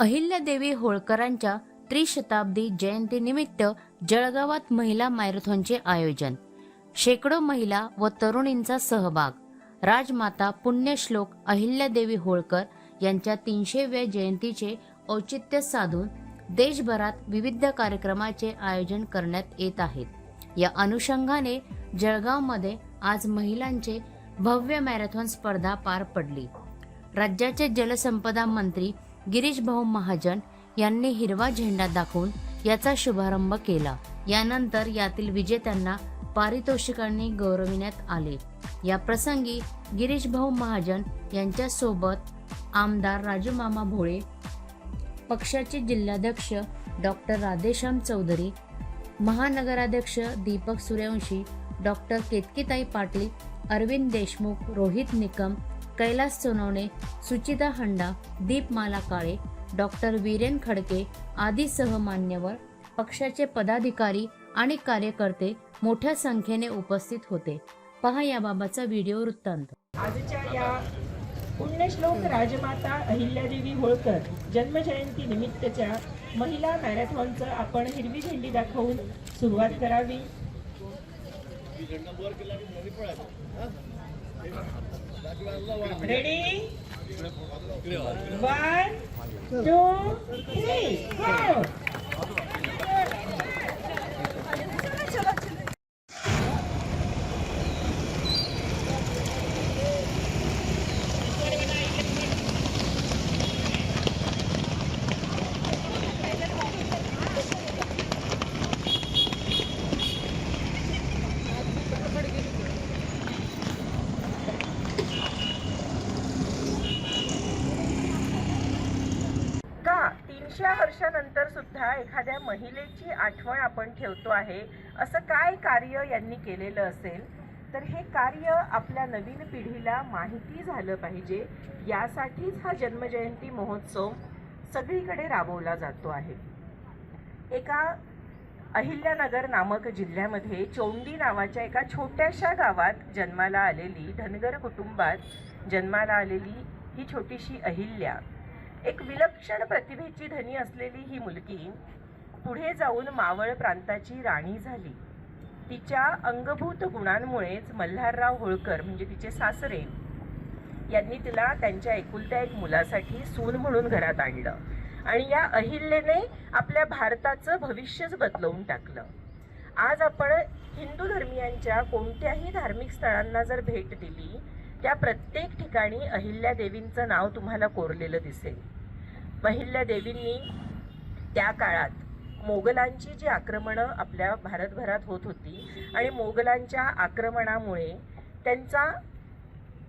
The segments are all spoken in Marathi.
अहिल्यादेवी होळकरांच्या त्रिशताब्दी जयंतीनिमित्त जळगावात महिला मॅरेथॉनचे आयोजन. शेकडो महिला व तरुणींचा सहभाग. राजमाता पुण्यश्लोक अहिल्यादेवी होळकर यांच्या तीनशेव्या जयंतीचे औचित्य साधून देशभरात विविध कार्यक्रमाचे आयोजन करण्यात येत आहेत या अनुषंगाने जळगावमध्ये आज महिलांचे भव्य मॅरेथॉन स्पर्धा पार पडली. राज्याचे जलसंपदा मंत्री गिरीश भाऊ महाजन यांनी हिरवा झेंडा दाखवून याचा शुभारंभ केला. यानंतर यातील विजेत्यांना पारितोषिकांनी गौरविण्यात आले. या प्रसंगी गिरीश भाऊ महाजन यांच्यासोबत आमदार राजूमामा भोळे पक्षाचे जिल्हाध्यक्ष डॉक्टर राधेश्याम चौधरी महानगराध्यक्ष दीपक सूर्यवंशी डॉक्टर केतकीताई पाटील अरविंद देशमुख रोहित निकम कैलास सोनवणे सुचिता हंडा दीपमाला काळे डॉक्टर वीरेन खडके आदीसह मान्यवर पक्षाचे पदाधिकारी आणि कार्यकर्ते मोठ्या संख्येने उपस्थित होते. पहा याबाबतचा व्हिडिओ वृत्तांत. आजच्या या पुण्यश्लोक राजमाता अहिल्यादेवी होळकर जन्मजयंती निमित्तच्या महिला मॅरेथॉनचं आपण हिरवी झेंडी दाखवून सुरुवात करावी. Ready? One, two, three, go! वर्षानंतर सुद्धा एखाद्या महिलेची आठवण आपण ठेवतो आहे. असं काय कार्य यांनी केलेलं असेल? तर हे कार्य आपल्या नवीन पिढीला माहिती झालं पाहिजे. यासाठीच हा जन्मजयंती महोत्सव सगळीकडे राबवला जातो आहे. एका अहिल्यानगर नामक जिल्ह्यामध्ये चोंडी नावाच्या एका छोट्याशा गावात जन्माला आलेली धनगर कुटुंबात जन्माला आलेली ही छोटीशी अहिल्या एक विलक्षण प्रतिभेची धनी असलेली ही मुलगी पुढे जाऊन मावळ प्रांताची राणी झाली. तिच्या अंगभूत गुणांमुळेच मल्हारराव होळकर म्हणजे तिचे सासरे यांनी तिला त्यांच्या एकुलत्या एक मुलासाठी सून म्हणून घरात आणलं आणि या अहिल्याने आपल्या भारताचं भविष्यच बदलवून टाकलं. आज आपण हिंदू धर्मियांच्या कोणत्याही धार्मिक स्थळांना जर भेट दिली त्या प्रत्येक ठिकाणी अहिल्या देवींचं नाव तुम्हाला कोरलेलं दिसेल. अहिल्या देवींनी त्या काळात मोगलांची जी आक्रमणं आपल्या भारतभरात होत होती आणि मोगलांच्या आक्रमणामुळे त्यांचा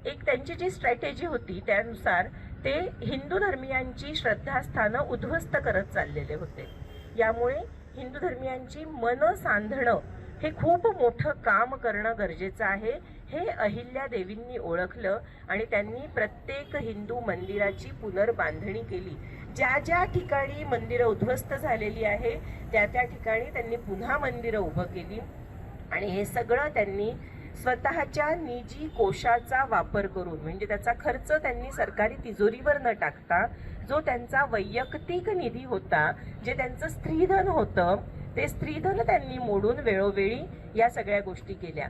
एक त्यांची जी स्ट्रॅटेजी होती त्यानुसार ते हिंदू धर्मियांची श्रद्धास्थानं उद्ध्वस्त करत चाललेले होते. यामुळे हिंदू धर्मियांची मन सांधणं हे खूप मोठं काम करणं गरजेचं आहे. हे अहिल्या देवींनी ओळखलं आणि त्यांनी प्रत्येक हिंदू मंदिराची पुनर्बांधणी केली. ज्या ज्या ठिकाणी मंदिरं उद्ध्वस्त झालेली आहे त्या त्या ठिकाणी त्यांनी पुन्हा मंदिरं उभं केली. आणि हे सगळं त्यांनी स्वतःच्या निजी कोशाचा वापर करून म्हणजे त्याचा खर्च त्यांनी सरकारी तिजोरीवर न टाकता जो त्यांचा वैयक्तिक निधी होता जे त्यांचं स्त्रीधन होतं ते स्त्रीधन त्यांनी मोडून वेळोवेळी या सगळ्या गोष्टी केल्या.